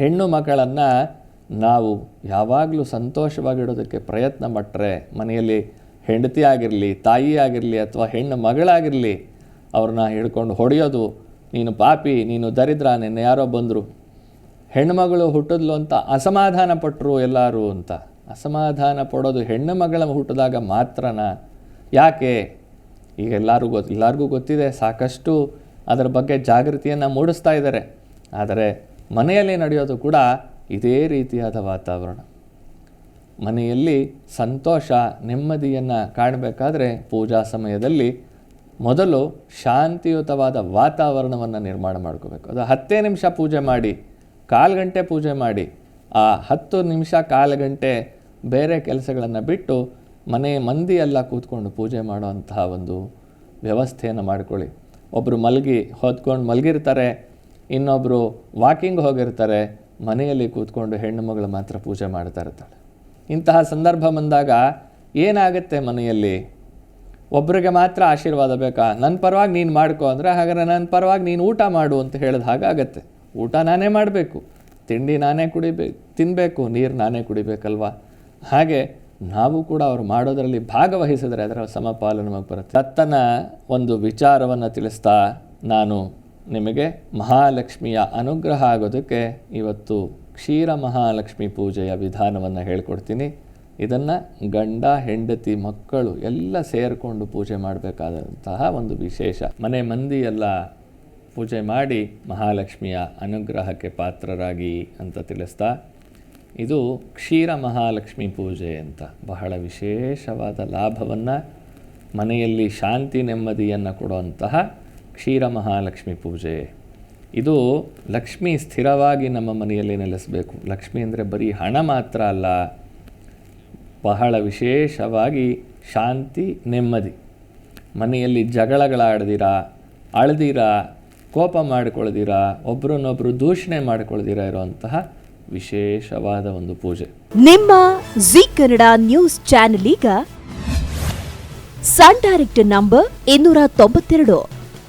ಹೆಣ್ಣು ಮಕ್ಕಳನ್ನು ನಾವು ಯಾವಾಗಲೂ ಸಂತೋಷವಾಗಿಡೋದಕ್ಕೆ ಪ್ರಯತ್ನ ಪಟ್ಟರೆ ಮನೆಯಲ್ಲಿ ಹೆಂಡತಿ ಆಗಿರಲಿ, ತಾಯಿ ಆಗಿರಲಿ ಅಥವಾ ಹೆಣ್ಣು ಮಗಳಾಗಿರಲಿ, ಅವ್ರನ್ನ ಹಿಡ್ಕೊಂಡು ಹೊಡೆಯೋದು, ನೀನು ಪಾಪಿ, ನೀನು ದರಿದ್ರ, ನಿನ್ನೆ ಯಾರೋ ಬಂದರು. ಹೆಣ್ಣುಮಗಳು ಹುಟ್ಟಿದ್ಲು ಅಂತ ಅಸಮಾಧಾನ ಪಟ್ಟರು ಎಲ್ಲರೂ ಅಂತ. ಅಸಮಾಧಾನ ಪಡೋದು ಹೆಣ್ಣು ಮಗಳ ಹುಟ್ಟಿದಾಗ ಮಾತ್ರನಾ? ಯಾಕೆ? ಈಗ ಎಲ್ಲರೂ ಗೊತ್ತು ಎಲ್ಲರಿಗೂ ಗೊತ್ತಿದೆ, ಸಾಕಷ್ಟು ಅದರ ಬಗ್ಗೆ ಜಾಗೃತಿಯನ್ನು ಮೂಡಿಸ್ತಾ ಇದ್ದಾರೆ. ಆದರೆ ಮನೆಯಲ್ಲಿ ನಡೆಯೋದು ಕೂಡ ಇದೇ ರೀತಿಯಾದ ವಾತಾವರಣ. ಮನೆಯಲ್ಲಿ ಸಂತೋಷ, ನೆಮ್ಮದಿಯನ್ನು ಕಾಣಬೇಕಾದ್ರೆ ಪೂಜಾ ಸಮಯದಲ್ಲಿ ಮೊದಲು ಶಾಂತಿಯುತವಾದ ವಾತಾವರಣವನ್ನು ನಿರ್ಮಾಣ ಮಾಡ್ಕೋಬೇಕು. ಅದು ಹತ್ತೇ ನಿಮಿಷ ಪೂಜೆ ಮಾಡಿ, ಕಾಲು ಗಂಟೆ ಪೂಜೆ ಮಾಡಿ, ಆ ಹತ್ತು ನಿಮಿಷ ಕಾಲು ಗಂಟೆ ಬೇರೆ ಕೆಲಸಗಳನ್ನು ಬಿಟ್ಟು ಮನೆ ಮಂದಿ ಎಲ್ಲ ಕೂತ್ಕೊಂಡು ಪೂಜೆ ಮಾಡುವಂತಹ ಒಂದು ವ್ಯವಸ್ಥೆಯನ್ನು ಮಾಡ್ಕೊಳ್ಳಿ. ಒಬ್ಬರು ಮಲಗಿ, ಹೊತ್ಕೊಂಡು ಮಲಗಿರ್ತಾರೆ ಇನ್ನೊಬ್ಬರು ವಾಕಿಂಗ್ ಹೋಗಿರ್ತಾರೆ, ಮನೆಯಲ್ಲಿ ಕೂತ್ಕೊಂಡು ಹೆಣ್ಣು ಮಗಳು ಮಾತ್ರ ಪೂಜೆ ಮಾಡ್ತಾ ಇರ್ತಾಳೆ. ಇಂತಹ ಸಂದರ್ಭ ಬಂದಾಗ ಏನಾಗುತ್ತೆ ಮನೆಯಲ್ಲಿ? ಒಬ್ಬರಿಗೆ ಮಾತ್ರ ಆಶೀರ್ವಾದ ಬೇಕಾ? ನನ್ನ ಪರವಾಗಿ ನೀನು ಮಾಡ್ಕೊ ಅಂದರೆ ಹಾಗಾದ್ರೆ ನನ್ನ ಪರವಾಗಿ ನೀನು ಊಟ ಮಾಡು ಅಂತ ಹೇಳಿದ ಹಾಗಾಗತ್ತೆ ಊಟ ನಾನೇ ಮಾಡಬೇಕು, ತಿಂಡಿ ನಾನೇ ಕುಡಿಬೇಕು ತಿನ್ನಬೇಕು ನೀರು ನಾನೇ ಕುಡಿಬೇಕಲ್ವಾ? ಹಾಗೆ ನಾವು ಕೂಡ ಅವರು ಮಾಡೋದರಲ್ಲಿ ಭಾಗವಹಿಸಿದರೆ ಅದರ ಸಮಪಾಲನೆ ಬರುತ್ತೆ. ದತ್ತನ ಒಂದು ವಿಚಾರವನ್ನು ತಿಳಿಸ್ತಾ ನಾನು ನಿಮಗೆ ಮಹಾಲಕ್ಷ್ಮಿಯ ಅನುಗ್ರಹ ಆಗೋದಕ್ಕೆ ಇವತ್ತು ಕ್ಷೀರ ಮಹಾಲಕ್ಷ್ಮಿ ಪೂಜೆಯ ವಿಧಾನವನ್ನು ಹೇಳ್ಕೊಡ್ತೀನಿ. ಇದನ್ನು ಗಂಡ, ಹೆಂಡತಿ, ಮಕ್ಕಳು ಎಲ್ಲ ಸೇರಿಕೊಂಡು ಪೂಜೆ ಮಾಡಬೇಕಾದಂತಹ ಒಂದು ವಿಶೇಷ. ಮನೆ ಮಂದಿ ಎಲ್ಲ ಪೂಜೆ ಮಾಡಿ ಮಹಾಲಕ್ಷ್ಮಿಯ ಅನುಗ್ರಹಕ್ಕೆ ಪಾತ್ರರಾಗಿ ಅಂತ ತಿಳಿಸ್ತಾ, ಇದು ಕ್ಷೀರ ಮಹಾಲಕ್ಷ್ಮಿ ಪೂಜೆ ಅಂತ. ಬಹಳ ವಿಶೇಷವಾದ ಲಾಭವನ್ನು ಮನೆಯಲ್ಲಿ ಶಾಂತಿ ನೆಮ್ಮದಿಯನ್ನು ಕೊಡುವಂತಹ ಕ್ಷೀರ ಮಹಾಲಕ್ಷ್ಮಿ ಪೂಜೆ. ಇದು ಲಕ್ಷ್ಮಿ ಸ್ಥಿರವಾಗಿ ನಮ್ಮ ಮನೆಯಲ್ಲಿ ನೆಲೆಸಬೇಕು. ಲಕ್ಷ್ಮಿ ಅಂದರೆ ಬರೀ ಹಣ ಮಾತ್ರ ಅಲ್ಲ, ಬಹಳ ವಿಶೇಷವಾಗಿ ಶಾಂತಿ, ನೆಮ್ಮದಿ. ಮನೆಯಲ್ಲಿ ಜಗಳಗಳಾಡ್ದಿರ, ಅಳ್ದಿರ, ಕೋಪ ಮಾಡಿಕೊಳ್ದಿರ ಒಬ್ರನ್ನೊಬ್ರು ದೂಷಣೆ ಮಾಡಿಕೊಳ್ದಿರ ಇರುವಂತಹ ವಿಶೇಷವಾದ ಒಂದು ಪೂಜೆ. ನಿಮ್ಮ ಜಿ ಕನ್ನಡ ನ್ಯೂಸ್ ಚಾನೆಲ್ ಈಗ ಸನ್ ಡೈರೆಕ್ಟ್ ನಂಬರ್ ಇನ್ನೂರ ತೊಂಬತ್ತೆರಡು.